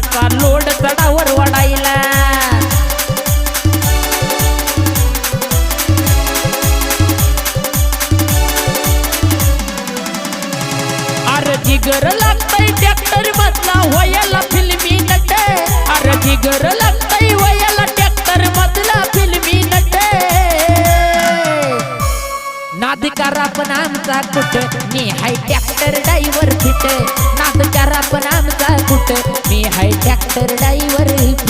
टनाचा लोड चढावर वाढायला अरे जिगर लागतय ट्रॅक्टर मधला वयाला फिल्मी नट अरे जिगर लागतय वयाला ट्रॅक्टर मधला फिल्मी नट नाद करा पण आमचा कुठ? मी हाय ट्रॅक्टर ड्रायव्हर फिट नाद मी हाय ट्रॅक्टर ड्रायव्हर फिट